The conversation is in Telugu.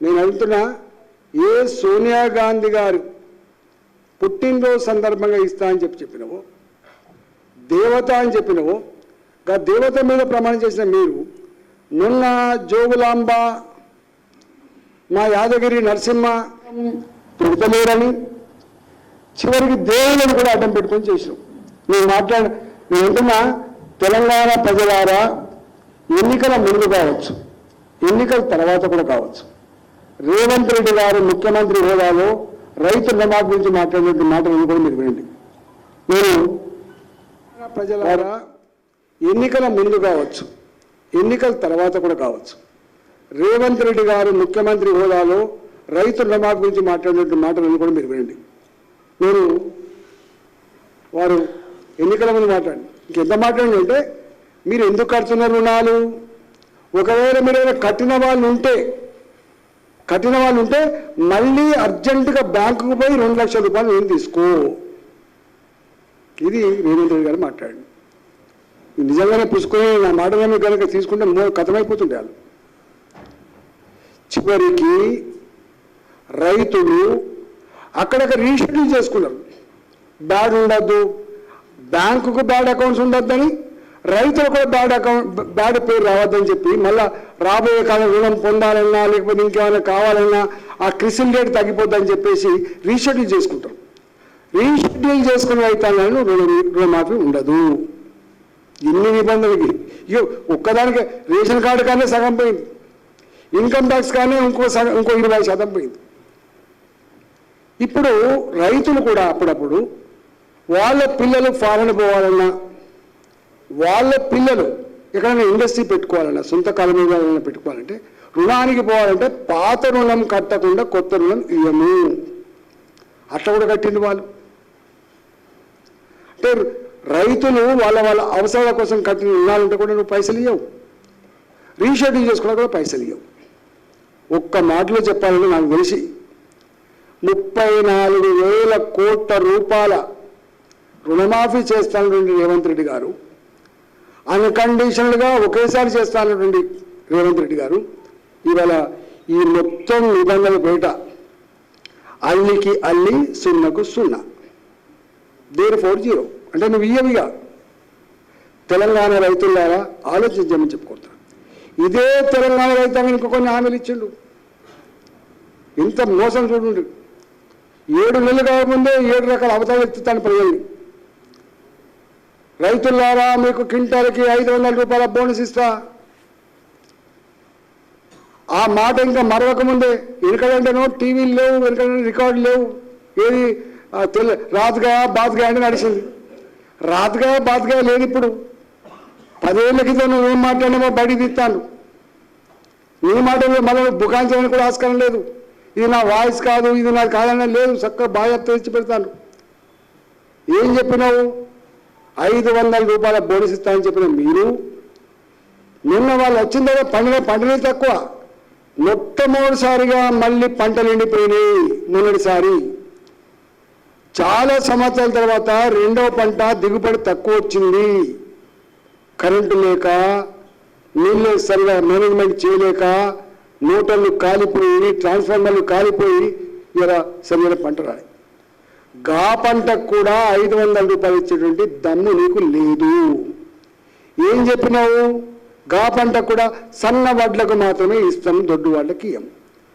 నేను అడుగుతున్నా ఏ సోనియా గాంధీ గారు పుట్టినరోజు సందర్భంగా ఇస్తా అని చెప్పి చెప్పినవో దేవత అని చెప్పినవో ఆ దేవత మీద ప్రమాణం చేసిన మీరు నున్న జోగులాంబ మా యాదగిరి నరసింహ పెడతలేరని చివరికి దేవుళ్ళని కూడా అడ్డం పెట్టుకొని చేసినాం. నేను మాట్లాడ నేను అంటున్నా తెలంగాణ ప్రజలారా ఎన్నికల ముందు కావచ్చు ఎన్నికల తర్వాత కూడా కావచ్చు రేవంత్ రెడ్డి గారు ముఖ్యమంత్రి హోదాలో రైతు రుణమాఫీ గురించి మాట్లాడిన మాటలు కూడా మీరు వినండి. నేను ప్రజలారా ఎన్నికల ముందు కావచ్చు ఎన్నికల తర్వాత కూడా కావచ్చు రేవంత్ రెడ్డి గారు ముఖ్యమంత్రి హోదాలో రైతు రుణమాఫీ గురించి మాట్లాడినటువంటి మాటలు కూడా మీరు వినండి. నేను వారు ఎన్నికల ముందు మాట్లాడి ఇంకెంత మాట్లాడి అంటే మీరు ఎందుకు కడుతున్నారు రుణాలు? ఒకవేళ మీరు కట్టిన వాళ్ళు ఉంటే కట్టిన వాళ్ళు ఉంటే మళ్ళీ అర్జెంటుగా బ్యాంకుకు పోయి రెండు లక్షల రూపాయలు నేను తీసుకో? ఇది రేవంత్ రెడ్డి గారు మాట్లాడి నిజంగానే పుసుకొని నా మాటలను కనుక తీసుకుంటే మో- కథమైపోతుండే వాళ్ళు. చివరికి రైతులు అక్కడక్కడ రీషెడ్యూల్ చేసుకున్నారు. బ్యాడ్ ఉండద్దు. బ్యాంకుకు బ్యాడ్ అకౌంట్స్ ఉండొద్దని రైతులకు కూడా బ్యాడ్ అకౌంట్ బ్యాడ్ పేరు రావద్దని చెప్పి మళ్ళీ రాబోయే కాలం రుణం పొందాలన్నా లేకపోతే ఇంకేమైనా కావాలన్నా ఆ క్రిసిల్ రేట్ తగ్గిపోద్దని చెప్పేసి రీషెడ్యూల్ చేసుకుంటారు రీషెడ్యూల్ చేసుకున్న రైతాంగాలను రుణ రుణమాఫీ ఉండదు. ఎన్ని నిబంధనలకి? ఇక ఒక్కదానికి రేషన్ కార్డు కానీ సగం పోయింది. ఇన్కమ్ ట్యాక్స్ కానీ ఇంకో సగం ఇంకో ఇరవై శాతం పోయింది. ఇప్పుడు రైతులు కూడా అప్పుడప్పుడు వాళ్ళ పిల్లలు ఫారెన్ పోవాలన్నా వాళ్ళ పిల్లలు ఎక్కడైనా ఇండస్ట్రీ పెట్టుకోవాలన్నా సొంత కాలం పెట్టుకోవాలంటే రుణానికి పోవాలంటే పాత రుణం కట్టకుండా కొత్త రుణం ఇయ్యము. అట్లా కూడా కట్టింది వాళ్ళు. అంటే రైతులు వాళ్ళ వాళ్ళ అవసరాల కోసం కట్టిన రుణాలంటే కూడా నువ్వు పైసలు ఇవ్వవు రీషెడ్యూల్ చేసుకున్నా కూడా పైసలు ఇవ్వవు ఒక్క మాటలో చెప్పాలని నాకు తెలిసి ముప్పై నాలుగు వేల కోట్ల రూపాయల రుణమాఫీ చేస్తానంటే రేవంత్ రెడ్డి గారు అన్కండిషనల్గా ఒకేసారి చేస్తానటువంటి రేవంత్ రెడ్డి గారు. ఇవాళ ఈ మొత్తం నిబంధనల బయట అల్లికి అల్లి సున్నకు సున్నా. Therefore zero? అంటే నువ్వు ఇయ్యవిగా. తెలంగాణ రైతులారా ఆలోచించమని చెప్పుకుంటా ఇదే తెలంగాణ రైతాంగం ఇంకో కొన్ని హామీలు ఇచ్చిండు. ఇంత మోసం చూడండి ఏడు నెలలు కాకముందే ఏడు రకాల అవతారాలు ఎత్తుతాను ప్రజల్ని. రైతులారా మీకు క్వింటాల్కి ఐదు వందల రూపాయల బోనస్ ఇస్తా. ఆ మాట ఇంకా మరవకముందే వెనకడంటేనో టీవీలు లేవు వెనకడంటే రికార్డు లేవు ఏది తెల్ల రాజుగా బాతుగా అంటే నడిచింది. రాజుగా బాత్గా లేదు ఇప్పుడు పదేళ్ళ క్రితం నువ్వు ఏం మాట్లాడినామో బడి తీస్తాను. నీ మాట మళ్ళీ బుకాయించడానికి కూడా ఆస్కారం లేదు. ఇది నా వాయిస్ కాదు ఇది నాది కాదనే లేదు చక్కగా బాగా తెచ్చి పెడతాను ఏం చెప్పినావు? ఐదు వందల రూపాయల బోనస్ ఇస్తానని చెప్పిన మీరు నిన్న వాళ్ళు వచ్చిన తర్వాత పండుగ పండుగ తక్కువ. మొట్టమొదటిసారిగా మళ్ళీ పంటలు ఎండిపోయినాయి మొన్నటిసారి. చాలా సంవత్సరాల తర్వాత రెండవ పంట దిగుబడి తక్కువ వచ్చింది. కరెంటు లేక నీళ్ళు సరిగా మేనేజ్మెంట్ చేయలేక మోటార్లు కాలిపోయి ట్రాన్స్ఫార్మర్లు కాలిపోయి ఇలా సరైన పంట రాయి గా పంటకు కూడా ఐదు వందల రూపాయలు ఇచ్చేటువంటి దమ్ము నీకు లేదు. ఏం చెప్పినావు? గా పంటకు కూడా సన్న వడ్లకు మాత్రమే ఇస్తాం దొడ్డు వాళ్ళకి ఇయ్యం.